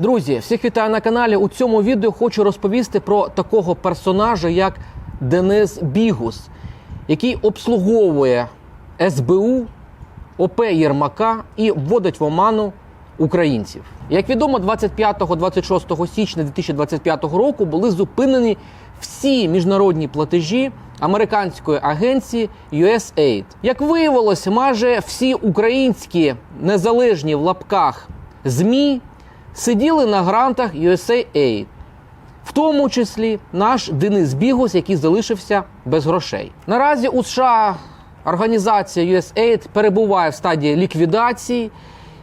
Друзі, всіх вітаю на каналі. У цьому відео хочу розповісти про такого персонажа, як Денис Бігус, який обслуговує СБУ, ОП Єрмака і вводить в оману українців. Як відомо, 25-26 січня 2025 року були зупинені всі міжнародні платежі американської агенції USAID. Як виявилось, майже всі українські незалежні в лапках ЗМІ сиділи на грантах USAID. В тому числі наш Денис Бігус, який залишився без грошей. Наразі у США організація USAID перебуває в стадії ліквідації,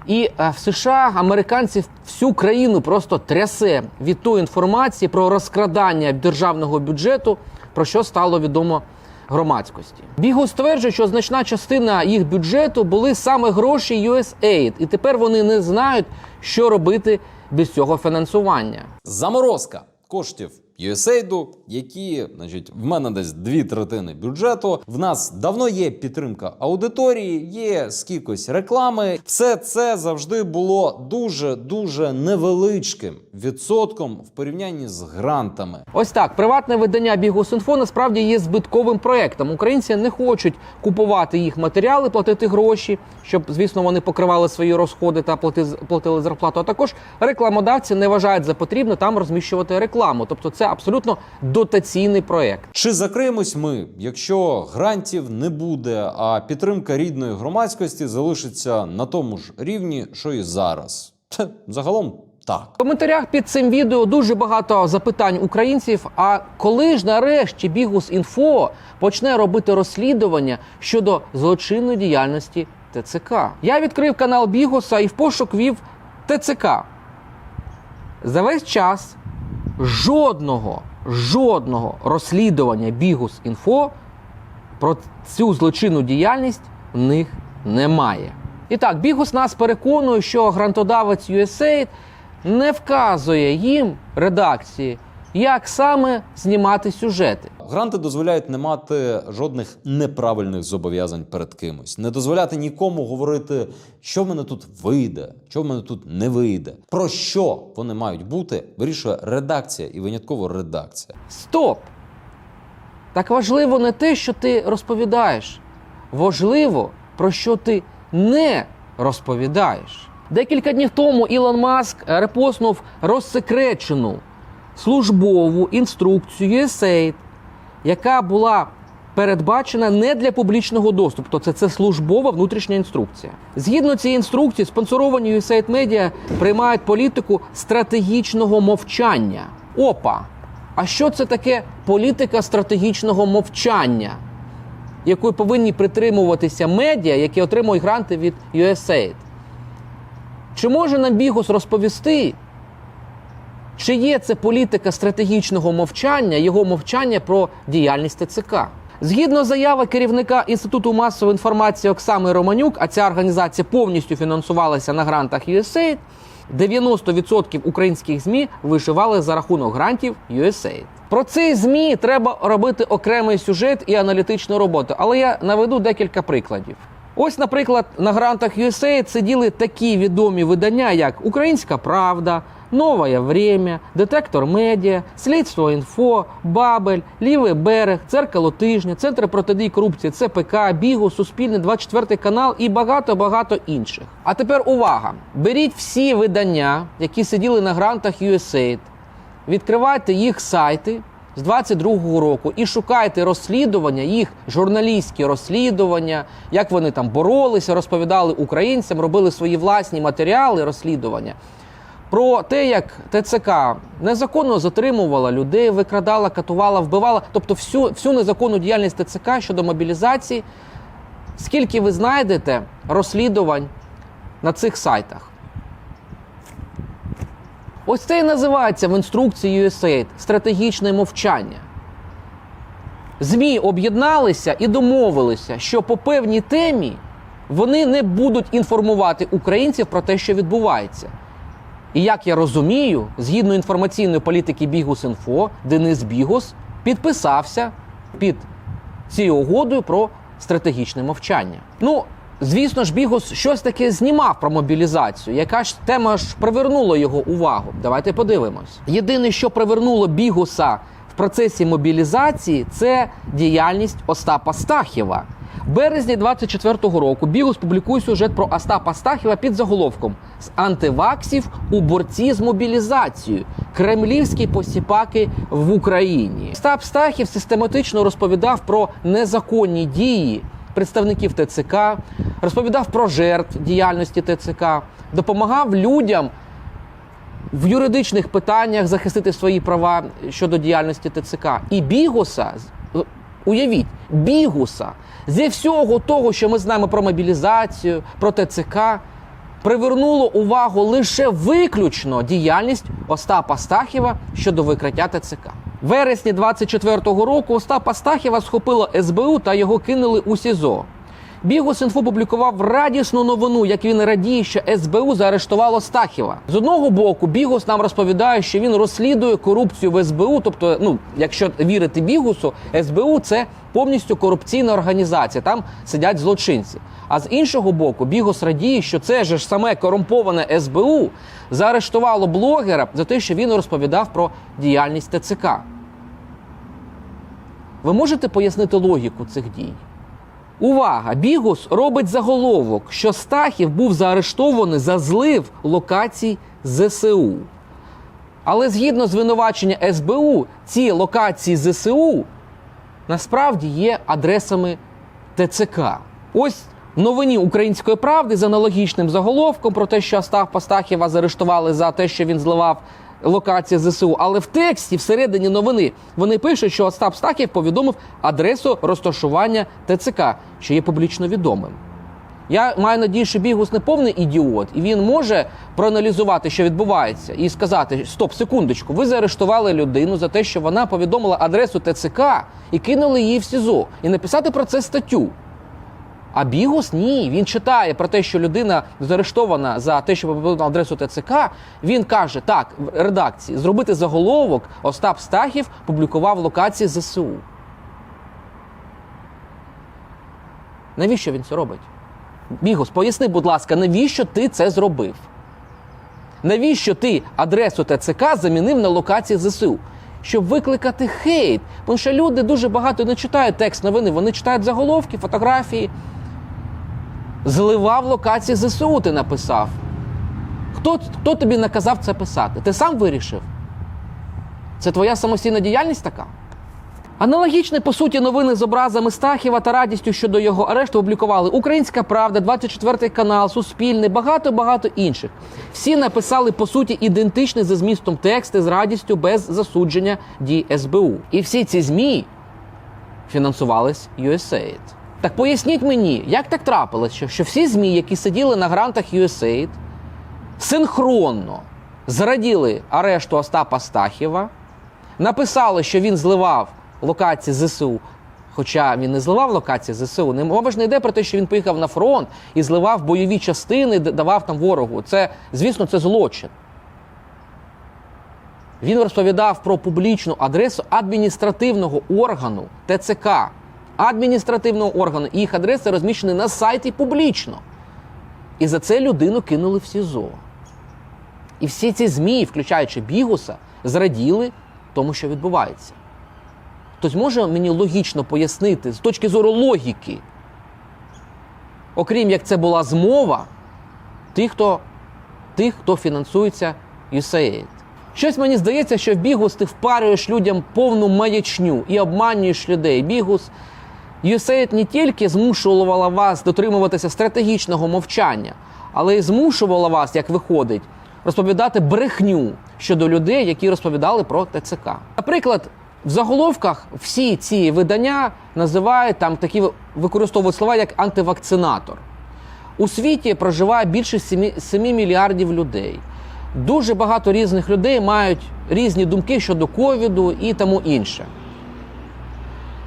і е, в США американців всю країну просто трясе від тої інформації про розкрадання державного бюджету, про що стало відомо громадськості. Бігу стверджує, що значна частина їх бюджету були саме гроші USAID, і тепер вони не знають, що робити без цього фінансування. Заморозка коштів USAID, які, значить, в мене десь дві третини бюджету. В нас давно є підтримка аудиторії, є скількось реклами. Все це завжди було дуже дуже невеличким відсотком в порівнянні з грантами. Ось так, приватне видання Бігус.Інфо насправді є збитковим проектом. Українці не хочуть купувати їх матеріали, платити гроші, щоб, звісно, вони покривали свої розходи та плати- платили зарплату. А також рекламодавці не вважають за потрібне там розміщувати рекламу. Тобто, це абсолютно дотаційний проект. Чи закриємось ми, якщо грантів не буде, а підтримка рідної громадськості залишиться на тому ж рівні, що і зараз? Хе, Загалом так. В коментарях під цим відео дуже багато запитань українців. А коли ж нарешті Бігус Інфо почне робити розслідування щодо злочинної діяльності ТЦК? Я відкрив канал Бігуса і в пошук вів ТЦК. За весь час жодного, жодного розслідування Бігус Інфо про цю злочинну діяльність в них немає. І так, Бігус нас переконує, що грантодавець USAID не вказує їм редакції, як саме знімати сюжети. Гранти дозволяють не мати жодних неправильних зобов'язань перед кимось, не дозволяти нікому говорити, що в мене тут вийде, що в мене тут не вийде. Про що вони мають бути, вирішує редакція і винятково редакція. Стоп! Так важливо не те, що ти розповідаєш. Важливо, про що ти не розповідаєш. Декілька днів тому Ілон Маск репостнув розсекречену службову інструкцію USAID, яка була передбачена не для публічного доступу, тобто це, це службова внутрішня інструкція. Згідно цієї інструкції, спонсоровані USAID Media приймають політику стратегічного мовчання. Опа! А що це таке політика стратегічного мовчання, якої повинні притримуватися медіа, які отримують гранти від USAID? Чи може нам Бігус розповісти, чи є це політика стратегічного мовчання, його мовчання про діяльність ТЦК? Згідно заяви керівника Інституту масової інформації Оксами Романюк, а ця організація повністю фінансувалася на грантах USAID, 90% українських ЗМІ вишивали за рахунок грантів USAID. Про цей ЗМІ треба робити окремий сюжет і аналітичну роботу, але я наведу декілька прикладів. Ось, наприклад, на грантах USAID сиділи такі відомі видання, як Українська Правда, Новое Время, Детектор Медіа, Слідство Інфо, Бабель, Лівий берег, Церкало тижня, Центр протидії корупції, ЦПК, Бігу, Суспільне, 24 канал і багато-багато інших. А тепер увага! Беріть всі видання, які сиділи на грантах USAID, відкривайте їх сайти з 22-го року і шукайте розслідування, їх журналістські розслідування, як вони там боролися, розповідали українцям, робили свої власні матеріали розслідування. Про те, як ТЦК незаконно затримувала людей, викрадала, катувала, вбивала, тобто всю, всю незаконну діяльність ТЦК щодо мобілізації. Скільки ви знайдете розслідувань на цих сайтах? Ось це і називається в інструкції USAID стратегічне мовчання. ЗМІ об'єдналися і домовилися, що по певній темі вони не будуть інформувати українців про те, що відбувається. І як я розумію, згідно інформаційної політики Бігус.Інфо, Денис Бігус підписався під цією угодою про стратегічне мовчання. Ну, Звісно ж, Бігус щось таке знімав про мобілізацію. Яка ж тема ж привернула його увагу? Давайте подивимось. Єдине, що привернуло Бігуса в процесі мобілізації, це діяльність Остапа Стахєва. Березні 24-го року Бігус публікує сюжет про Остапа Стахєва під заголовком з антиваксів у борці з мобілізацією. Кремлівські посіпаки в Україні. Остап Стахів систематично розповідав про незаконні дії представників ТЦК, розповідав про жертв діяльності ТЦК, допомагав людям в юридичних питаннях захистити свої права щодо діяльності ТЦК. І Бігуса, уявіть, Бігуса зі всього того, що ми знаємо про мобілізацію, про ТЦК, привернуло увагу лише виключно діяльність Остапа Стахіва щодо викриття ТЦК. Вересні 24-го року Остапа Стахіва схопило СБУ та його кинули у СІЗО. Бігус інфо публікував радісну новину, як він радіє, що СБУ заарештувало Стахіва. З одного боку, Бігус нам розповідає, що він розслідує корупцію в СБУ. Тобто, ну якщо вірити Бігусу, СБУ це повністю корупційна організація. Там сидять злочинці. А з іншого боку, Бігус радіє, що це ж саме корумповане СБУ заарештувало блогера за те, що він розповідав про діяльність ТЦК. Ви можете пояснити логіку цих дій? Увага! Бігус робить заголовок, що Стахів був заарештований за злив локацій ЗСУ. Але згідно звинувачення СБУ, ці локації ЗСУ насправді є адресами ТЦК. Ось в новині української правди з аналогічним заголовком про те, що Остапа Стахіва заарештували за те, що він зливав локації ЗСУ. Але в тексті, всередині новини, вони пишуть, що Остап Стахів повідомив адресу розташування ТЦК, що є публічно відомим. Я маю надію, що Бігус не повний ідіот, і він може проаналізувати, що відбувається, і сказати: Стоп, секундочку, ви заарештували людину за те, що вона повідомила адресу ТЦК і кинули її в СІЗО, і написати про це статтю. А Бігус ні. Він читає про те, що людина заарештована за те, що повідомила адресу ТЦК. Він каже: так, в редакції зробити заголовок. Остап Стахів публікував локації ЗСУ. Навіщо він це робить? Бігус, поясни, будь ласка, навіщо ти це зробив? Навіщо ти адресу ТЦК замінив на локації ЗСУ? Щоб викликати хейт. Тому що люди дуже багато не читають текст новини, вони читають заголовки, фотографії. Зливав локації ЗСУ, ти написав. Хто, хто тобі наказав це писати? Ти сам вирішив? Це твоя самостійна діяльність така? Аналогічні, по суті, новини з образами Стахіва та радістю щодо його арешту опублікували Українська Правда, 24 канал, Суспільний, багато-багато інших. Всі написали по суті ідентичні за змістом тексти з радістю без засудження дій СБУ. І всі ці змі фінансувались USAID. Так поясніть мені, як так трапилось, що, всі змі, які сиділи на грантах USAID, синхронно зраділи арешту Остапа Стахіва, написали, що він зливав локації ЗСУ. Хоча він не зливав локації ЗСУ, не ж не йде про те, що він поїхав на фронт і зливав бойові частини, давав там ворогу. Це, звісно, це злочин. Він розповідав про публічну адресу адміністративного органу ТЦК, адміністративного органу. І їх адреси розміщені на сайті публічно. І за це людину кинули в СІЗО. І всі ці ЗМІ, включаючи Бігуса, зраділи тому, що відбувається. Хтось може мені логічно пояснити з точки зору логіки, окрім як це була змова тих, хто, тих, хто фінансується USAID. Щось мені здається, що в Бігус ти впарюєш людям повну маячню і обманюєш людей. Бігус USAID не тільки змушувала вас дотримуватися стратегічного мовчання, але й змушувала вас, як виходить, розповідати брехню щодо людей, які розповідали про ТЦК. Наприклад, в заголовках всі ці видання називають там такі використовують слова як антивакцинатор. У світі проживає більше 7, 7 мільярдів людей. Дуже багато різних людей мають різні думки щодо ковіду і тому інше.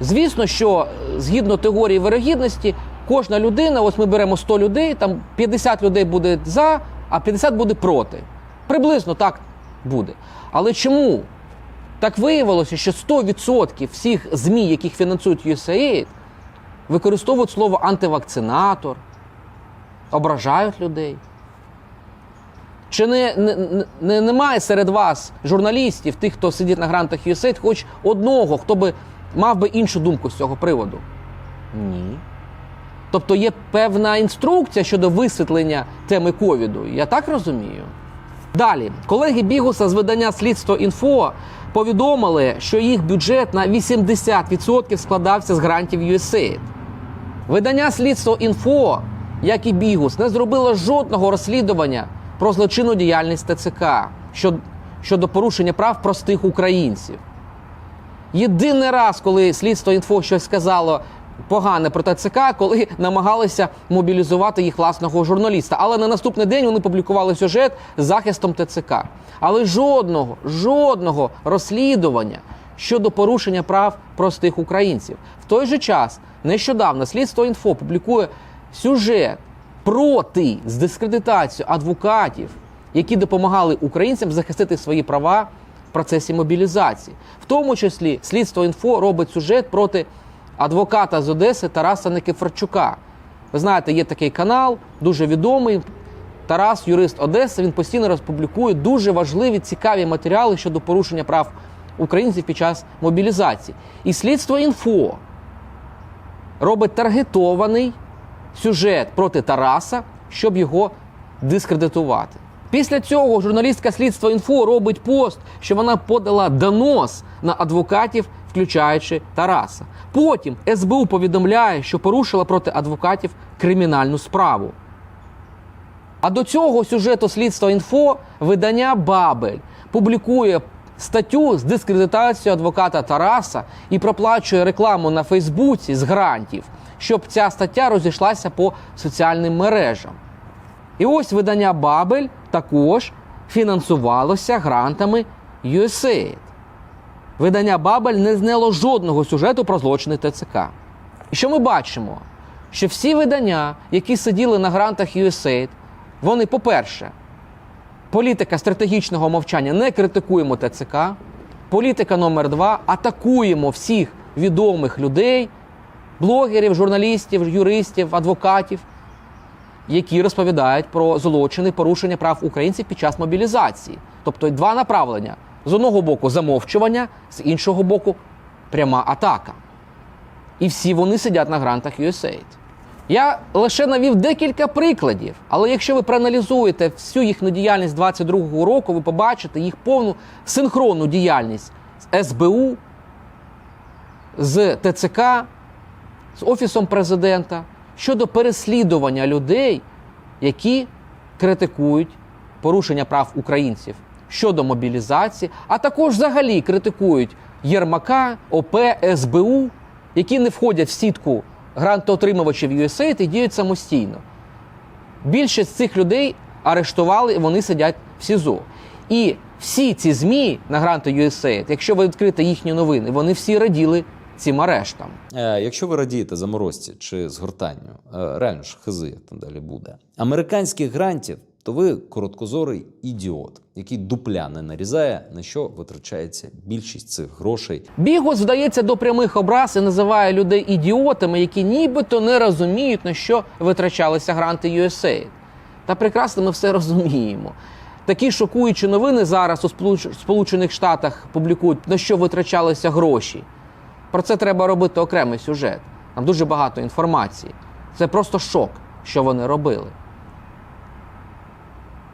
Звісно, що згідно теорії вирогідності, кожна людина, ось ми беремо 100 людей, там 50 людей буде за, а 50 буде проти. Приблизно так буде. Але чому так виявилося, що 100% всіх ЗМІ, яких фінансують USAID, використовують слово антивакцинатор, ображають людей? Чи не, не, не, немає серед вас, журналістів, тих, хто сидить на грантах USAID, хоч одного, хто би мав би іншу думку з цього приводу? Ні. Тобто є певна інструкція щодо висвітлення теми ковіду. Я так розумію. Далі, колеги Бігуса з видання Слідство інфо повідомили, що їх бюджет на 80% складався з грантів USAID. Видання Слідство інфо, як і Бігус, не зробило жодного розслідування про злочинну діяльність ТЦК щодо, порушення прав простих українців. Єдиний раз, коли слідство інфо щось сказало погане про ТЦК, коли намагалися мобілізувати їх власного журналіста. Але на наступний день вони публікували сюжет з захистом ТЦК. Але жодного, жодного розслідування щодо порушення прав простих українців. В той же час нещодавно слідство інфо публікує сюжет проти з дискредитацією адвокатів, які допомагали українцям захистити свої права процесі мобілізації. В тому числі слідство інфо робить сюжет проти адвоката з Одеси Тараса Никифорчука. Ви знаєте, є такий канал, дуже відомий. Тарас, юрист Одеси, він постійно розпублікує дуже важливі цікаві матеріали щодо порушення прав українців під час мобілізації. І слідство інфо робить таргетований сюжет проти Тараса, щоб його дискредитувати. Після цього журналістка слідство інфо робить пост, що вона подала донос на адвокатів, включаючи Тараса. Потім СБУ повідомляє, що порушила проти адвокатів кримінальну справу. А до цього сюжету слідства інфо видання Бабель публікує статтю з дискредитацією адвоката Тараса і проплачує рекламу на Фейсбуці з грантів, щоб ця стаття розійшлася по соціальним мережам. І ось видання Бабель також фінансувалося грантами USAID. Видання Бабель не зняло жодного сюжету про злочини ТЦК. І що ми бачимо? Що всі видання, які сиділи на грантах USAID, вони, по-перше, політика стратегічного мовчання не критикуємо ТЦК. Політика номер два атакуємо всіх відомих людей, блогерів, журналістів, юристів, адвокатів, які розповідають про злочини порушення прав українців під час мобілізації. Тобто два направлення: з одного боку замовчування, з іншого боку пряма атака. І всі вони сидять на грантах USAID. Я лише навів декілька прикладів, але якщо ви проаналізуєте всю їхню діяльність 22-го року, ви побачите їх повну синхронну діяльність з СБУ, з ТЦК, з Офісом президента щодо переслідування людей, які критикують порушення прав українців щодо мобілізації, а також взагалі критикують Єрмака, ОП, СБУ, які не входять в сітку грантоотримувачів USAID і діють самостійно. Більшість цих людей арештували, вони сидять в СІЗО. І всі ці ЗМІ на гранти USAID, якщо ви відкрите їхні новини, вони всі раділи цим арештам. Е, якщо ви радієте заморозці чи згортанню, е, реально ж хизи, там далі буде. Американських грантів, то ви короткозорий ідіот, який дупля не нарізає, на що витрачається більшість цих грошей. Бігус вдається до прямих образ і називає людей ідіотами, які нібито не розуміють, на що витрачалися гранти USAID. Та прекрасно ми все розуміємо. Такі шокуючі новини зараз у Сполуч- Сполучених Штатах публікують, на що витрачалися гроші. Про це треба робити окремий сюжет. Там дуже багато інформації. Це просто шок, що вони робили.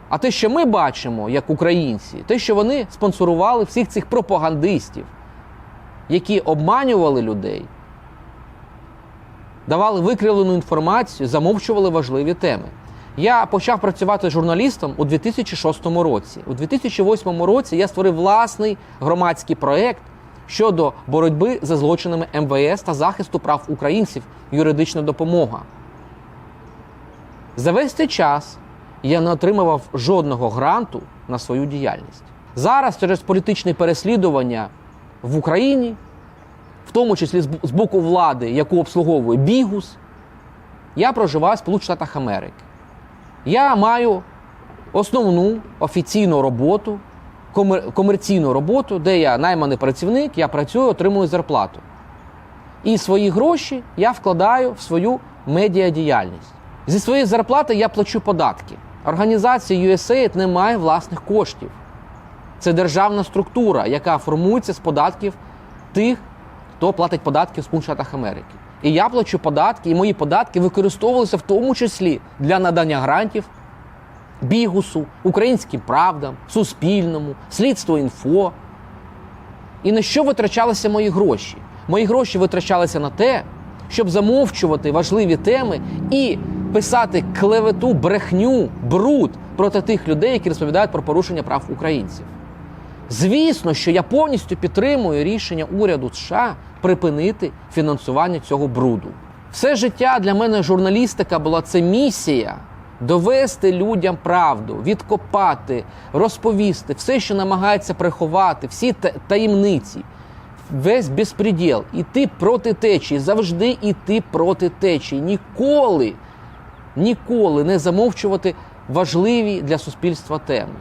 А те, що ми бачимо, як українці, те, що вони спонсорували всіх цих пропагандистів, які обманювали людей, давали викривлену інформацію, замовчували важливі теми. Я почав працювати журналістом у 2006 році. У 2008 році я створив власний громадський проєкт щодо боротьби за злочинами МВС та захисту прав українців юридична допомога. За весь цей час я не отримував жодного гранту на свою діяльність. Зараз через політичне переслідування в Україні, в тому числі з боку влади, яку обслуговує Бігус, я проживаю в Сполучених Штатах Америки. Я маю основну офіційну роботу, комер- комерційну роботу, де я найманий працівник, я працюю, отримую зарплату. І свої гроші я вкладаю в свою медіадіяльність. Зі своєї зарплати я плачу податки. Організація USAID не має власних коштів. Це державна структура, яка формується з податків тих, хто платить податки в Сполучених Америки. І я плачу податки, і мої податки використовувалися в тому числі для надання грантів Бігусу, Українським правдам, Суспільному, Слідство інфо. І на що витрачалися мої гроші? Мої гроші витрачалися на те, щоб замовчувати важливі теми і писати клевету, брехню, бруд проти тих людей, які розповідають про порушення прав українців. Звісно, що я повністю підтримую рішення уряду США припинити фінансування цього бруду. Все життя для мене журналістика була це місія довести людям правду, відкопати, розповісти все, що намагається приховати, всі таємниці, весь безпреділ, іти проти течії, завжди іти проти течії. Ніколи, ніколи не замовчувати важливі для суспільства теми.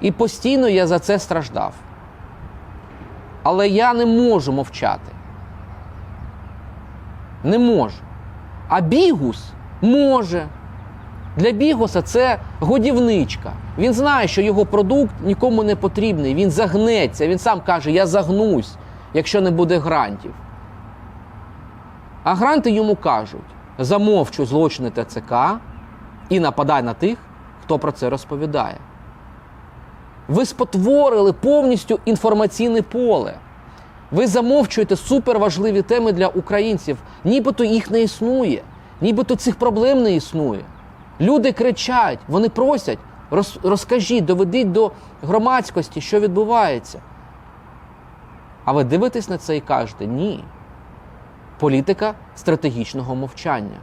І постійно я за це страждав. Але я не можу мовчати. Не можу. А бігус може. Для бігуса це годівничка. Він знає, що його продукт нікому не потрібний. Він загнеться. Він сам каже: Я загнусь, якщо не буде грантів. А гранти йому кажуть: замовчуй злочини ТЦК і нападай на тих, хто про це розповідає. Ви спотворили повністю інформаційне поле. Ви замовчуєте суперважливі теми для українців, нібито їх не існує, нібито цих проблем не існує. Люди кричать, вони просять, роз, розкажіть, доведіть до громадськості, що відбувається. А ви дивитесь на це і кажете ні. Політика стратегічного мовчання.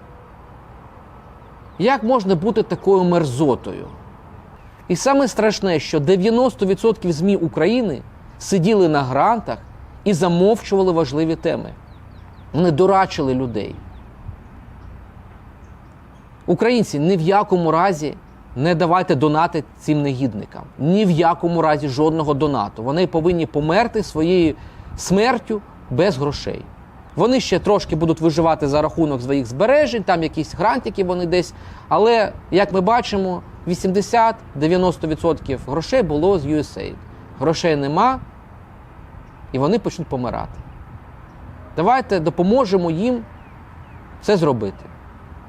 Як можна бути такою мерзотою? І саме страшне, що 90% ЗМІ України сиділи на грантах і замовчували важливі теми. Вони дурачили людей. Українці ні в якому разі не давайте донати цим негідникам. Ні в якому разі жодного донату. Вони повинні померти своєю смертю без грошей. Вони ще трошки будуть виживати за рахунок своїх збережень, там якісь грантики вони десь. Але, як ми бачимо, 80-90% грошей було з USAID. Грошей нема, і вони почнуть помирати. Давайте допоможемо їм це зробити.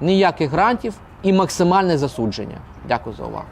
Ніяких грантів і максимальне засудження. Дякую за увагу.